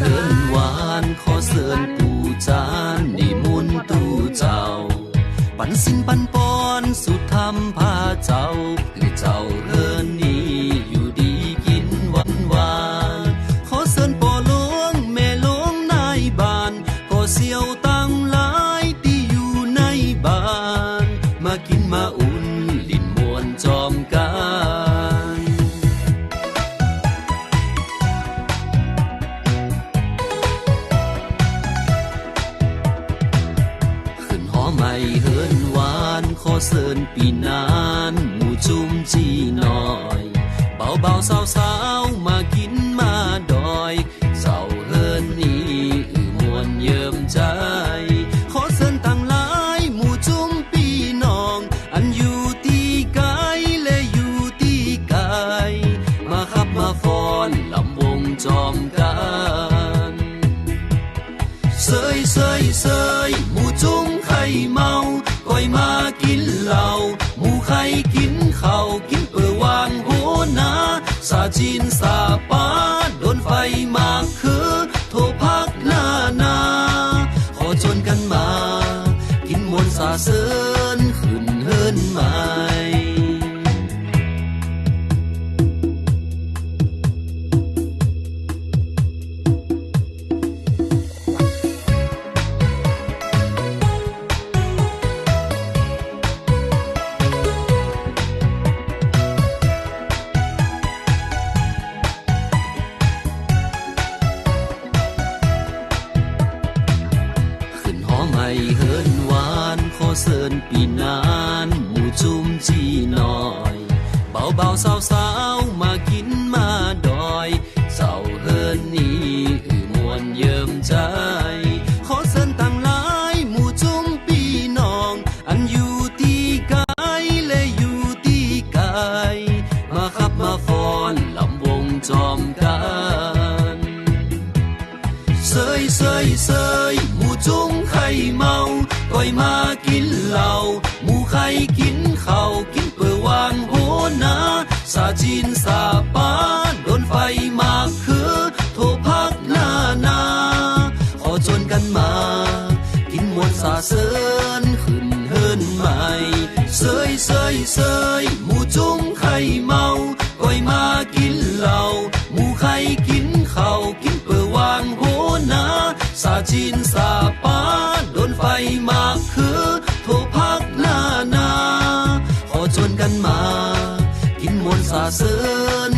Yeah. ไม่เฮินหวานขอเสิญปีนานหมู่จุมจีน้อย เบาเบาสาวสาว เสยเสยเสยหมูจุ้งไข่เมาก้อยมากินเหล้าหมูไข่กินเข่ากินเปือวางโหนาสาจีนสาปาโดนไฟมากคือโทรพักหน้านา ขอจนกันมา กินมวนสาเสิน มวนสาเสินขึ้นเฮินใหม่เสยเสยเสยหมูจุ้งไข่เมาก้อยมากินเหล้าหมูไข่กินข้าวกินเปือวางโหนาสาจีนสาปาโดนไฟมากคือโทรพักหน้านา ขอจนกันมา กินมวนสาเสิน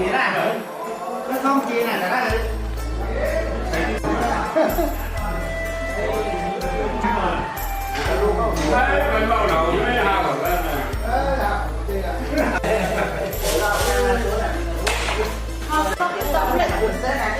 จีนนะจีนได้เหรอก็ต้องจีนอะแต่ได้ใ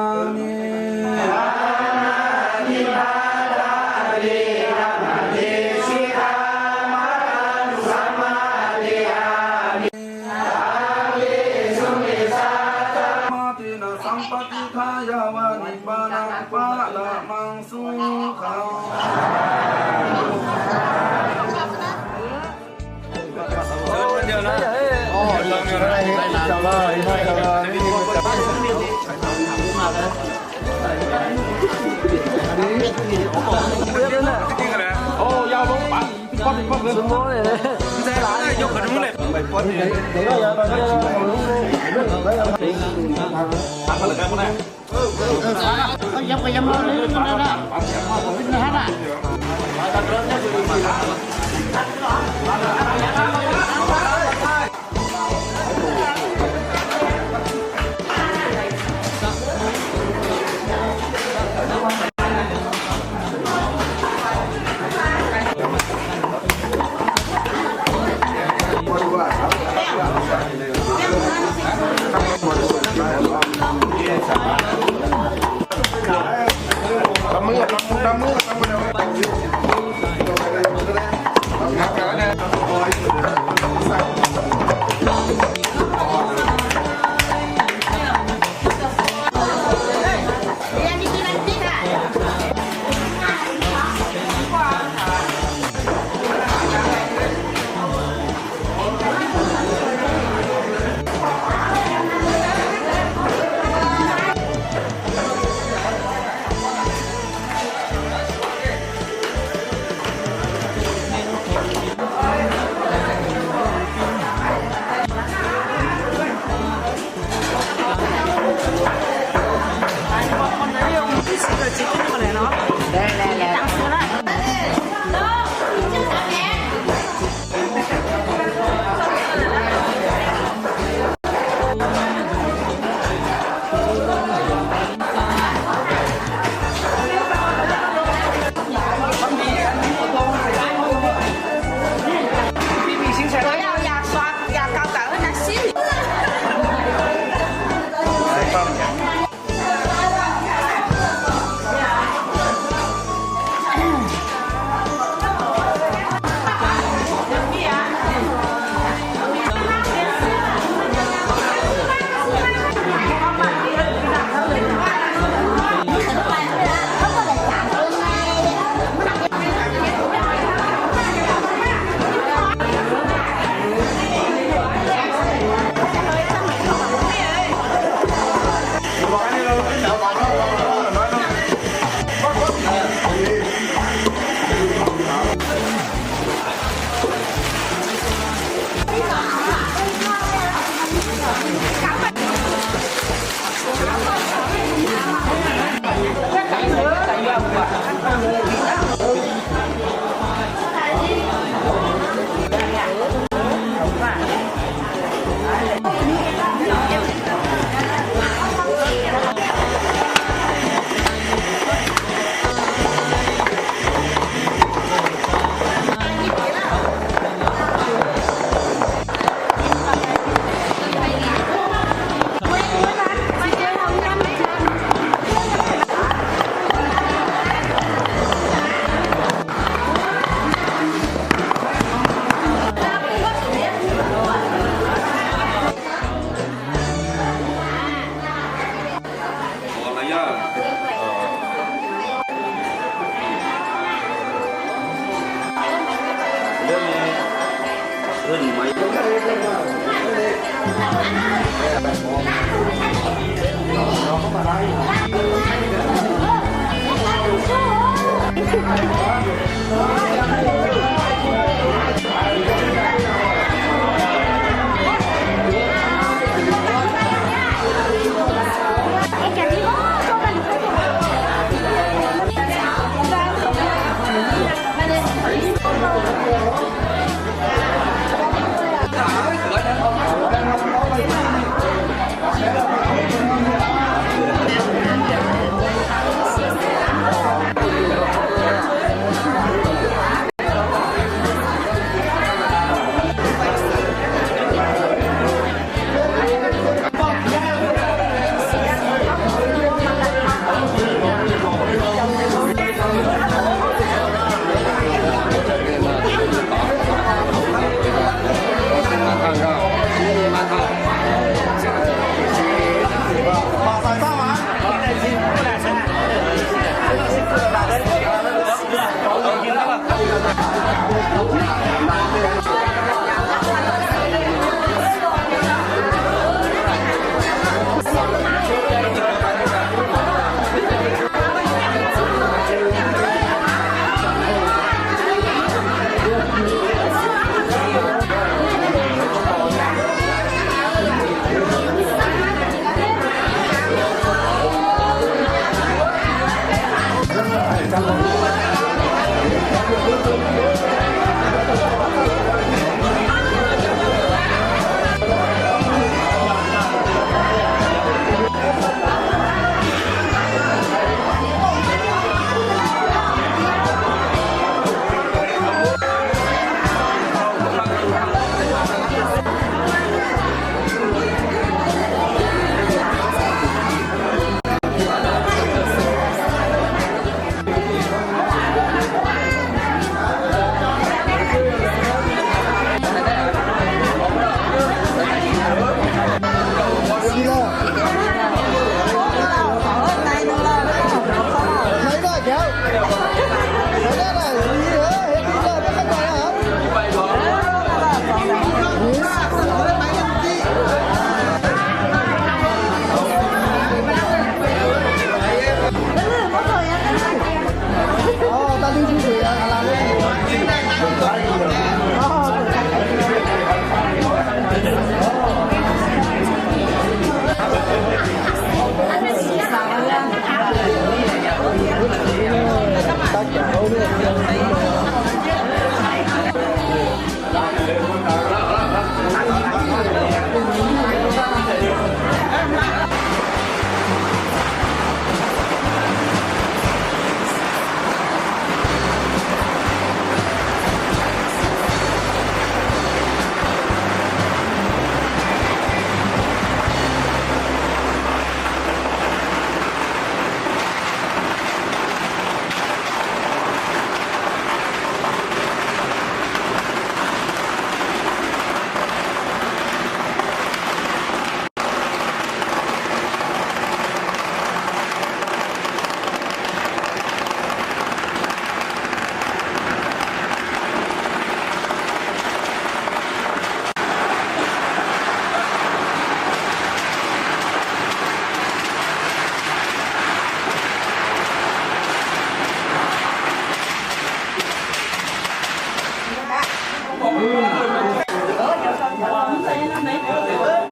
ยังไปยังมาเลยนะนะเป็นนะฮะเขึ้นไหมเ